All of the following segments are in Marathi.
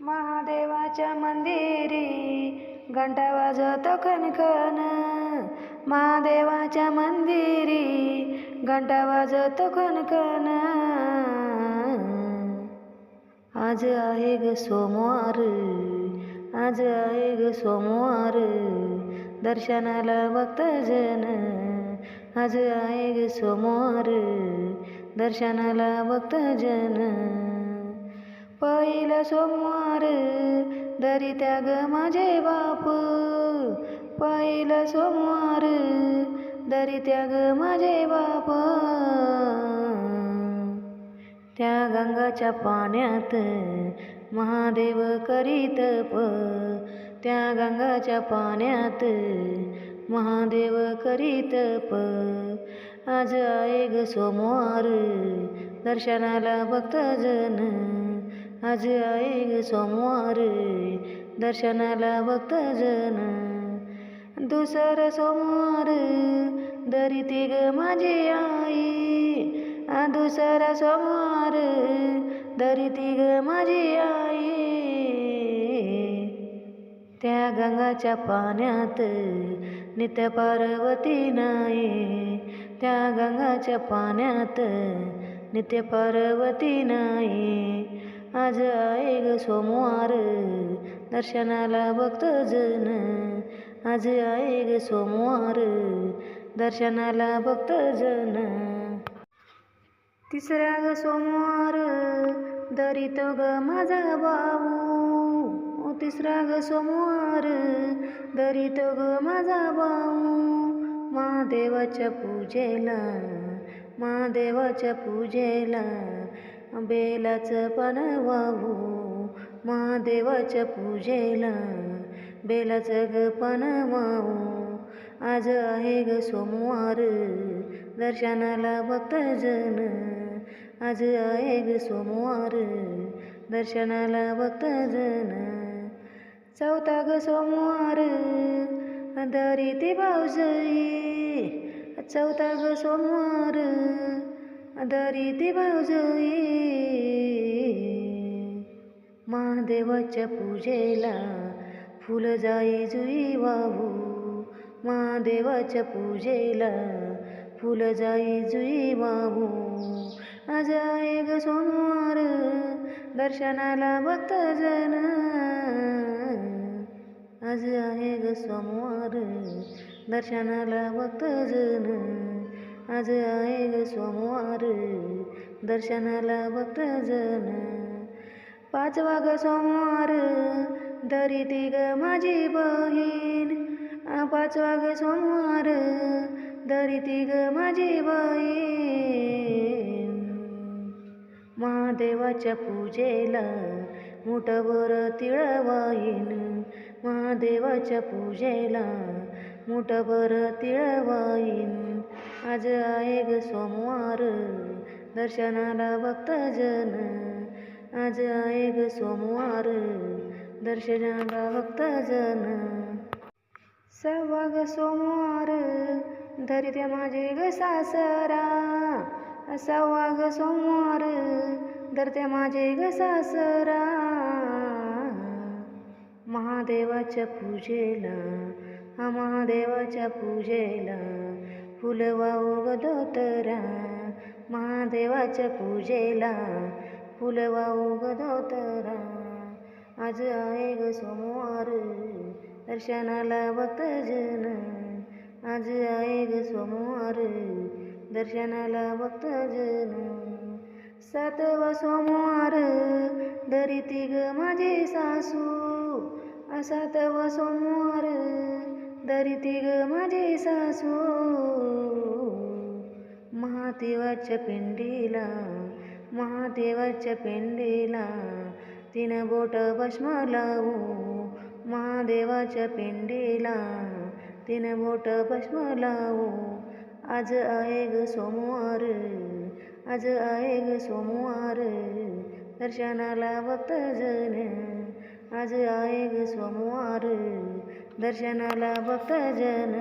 महादेवाच्या मंदिरी घंटा वाजतो खनखन. महादेवाच्या मंदिरी घंटा वाजतो खनखन. आज आहे ग सोमवार आज आहे ग सोमवार. दर्शनाला भक्तजन आज आहे ग सोमवार. दर्शनाला भक्तजन. पहिला सोमवार दरी त्याग माझे बाप. पहिला सोमवार दरी त्याग माझे बाप. त्या गंगाच्या पाण्यात महादेव करीत प. त्या गंगाच्या पाण्यात महादेव करीत प. आज आहे ग सोमवार दर्शनाला भक्तजन. आज आहे ग सोमवार दर्शनाला भक्तजन दुसरं सोमवार दरी ग माझी आई। दुसरा सोमवार दरी ग माझी आई। त्या गंगाच्या पाण्यात नित्य पार्वती नाही त्या गंगाच्या पाण्यात नित्य पार्वती नाही आज आहे ग सोमवार दर्शनाला भक्तजन आज आहे ग सोमवार दर्शनाला भक्तजन तिसरा ग सोमवार दरितो ग माझा भाऊ तिसरा ग सोमवार दरितो ग माझा भाऊ महादेवाच्या पूजेला महादेवाच्या पूजेला. बेलाचं पान वाहू महादेवाच्या पूजेला. बेलाचं ग पान वाहू आज आहे ग सोमवार दर्शनाला भक्तजन. आज आहे ग सोमवार दर्शनाला भक्तजन. चौथा ग सोमवार दरी ते भाऊजई. चौथा ग सोमवार दरी ते भाऊजई महादेवाच्या पूजेला फुल जाई जुई वाहू. महादेवाच्या पूजेला फुल जाई जुई वाहू. आज आहे ग सोमवार दर्शनाला भक्तजन आज आहे ग सोमवार दर्शनाला भक्तजन आज आहे ग सोमवार दर्शनाला भक्तजन पाचवा ग सोमवार दरिती ग माझी बहीण. पाचवा ग सोमवार दरिती ग माझी बहीण. महादेवाच्या पूजेला मुठभर तिळवाईन महादेवाच्या पूजेला मुठभर तिळवाईन. आज आहे ग सोमवार दर्शनाला भक्तजन. आज आहे ग सोमवार दर्शनाला भक्तजन. सव्वा ग सोमवार धरित्या माझे ग सासरा. सव्वा ग सोमवार धरत्या माझे ग सासरा. महादेवाच्या पूजेला हा महादेवाच्या पूजेला फुल गदोतरा महादेवाच्या पूजेला फुल गदोतरा आज आहे ग सोमवार दर्शनाला भक्तजन. आज आहे ग सोमवार दर्शनाला भक्तजन. सातवा सोमवार दरी ग माझे सासू. सातवा सोमवार दरिती ग माझे सासू. महादेवाच्या पिंडीला महादेवाच्या पिंडीला तिनं बोट भस्म लावू. महादेवाच्या पिंडीला तिनं बोट भस्म लावू. आज आहे ग सोमवार आज आहे ग सोमवार. दर्शनाला भक्तजन आज आहे ग सोमवार दर्शनाला भक्तजन.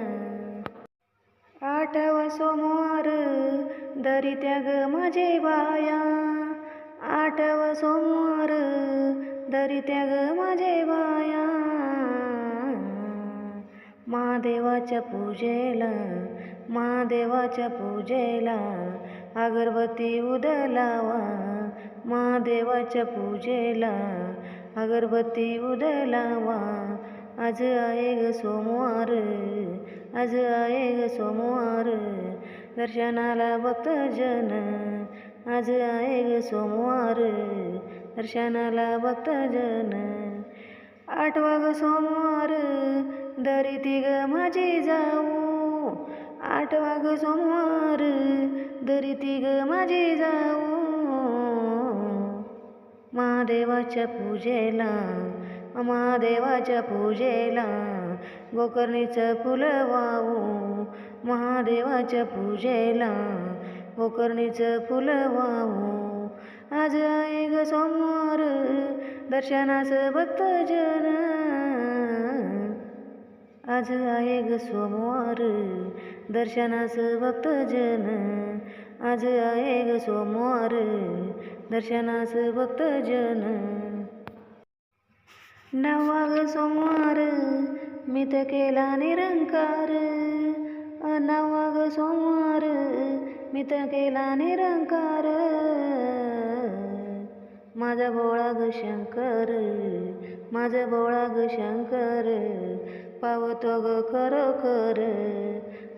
आठवा सोमवार दरी त्याग माझे बाया. आठवा सोमवार दरित्या ग माझे बाया. महादेवाच्या पूजेला महादेवाच्या पूजेला अगरबत्ती उदलावा महादेवाच्या पूजेला अगरबत्ती उदलावा आज आहे ग सोमवार आज आहे ग सोमवार. दर्शनाला भक्तजन आज आहे ग सोमवार. दर्शनाला भक्तजन आठवा ग सोमवार. दरी ग माझी जाऊ. आठवा ग सोमवार. दरी ग माझी जाऊ. महादेवाच्या पूजेला महादेवाच्या पूजेला गोकर्णीचं फुलं वाहू. महादेवाच्या पूजेला गोकर्णीचं फुलं वाहू. आज आहे ग सोमवार दर्शनास भक्तजन. आज आहे ग सोमवार दर्शनास भक्तजन. आज आहे ग सोमवार दर्शनास भक्तजन. जन ग सोमवार मी तर केला निरंकार. नववा ग सोमवार मी तर केला निरंकार. माझा भोळा ग शंकर माझा भोळा ग शंकर. पावतो ग खरोखर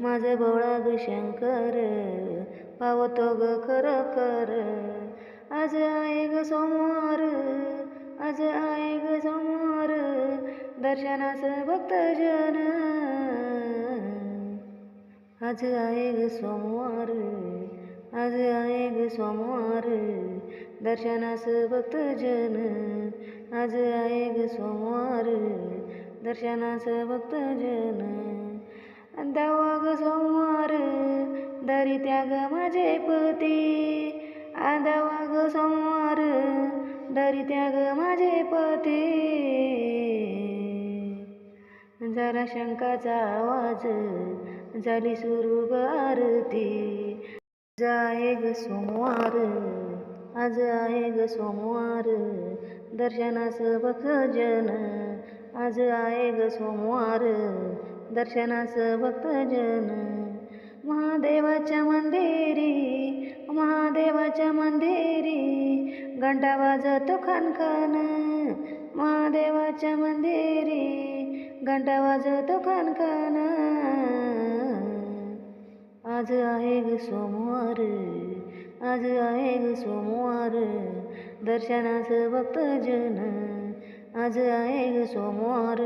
माझा भोळा ग शंकर. पावतो ग कर आज आहे ग सोमवार आज आहे ग सोमवार. दर्शनास भक्तजन आज आहे ग सोमवार आज आहे ग सोमवार. दर्शनास भक्तजन आज आहे ग सोमवार दर्शनास भक्तजन दवा ग सोमवार दरी त्याग माझे पती. आदवा ग सोमवार दरी त्याग माझे पती. जरा शंकाचा आवाज झाली सुरू गारती आरती. आज ग सोमवार आज आहे ग सोमवार दर्शनास भक्तजन. आज आहे ग सोमवार दर्शनास भक्तजन. महादेवाच्या मंदिरी महादेवाच्या मंदिरी घंटा वाजतो खनखन. महादेवाच्या मंदिरी घंटा वाजतो खनखन. आज आहे ग सोमवार आज आहे ग सोमवार. दर्शनास भक्तजन आज आहे ग सोमवार.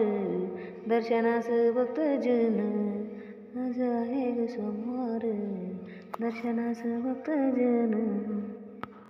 दर्शनास भक्तजन आज आहे ग सोमवार दर्शनास भक्तजन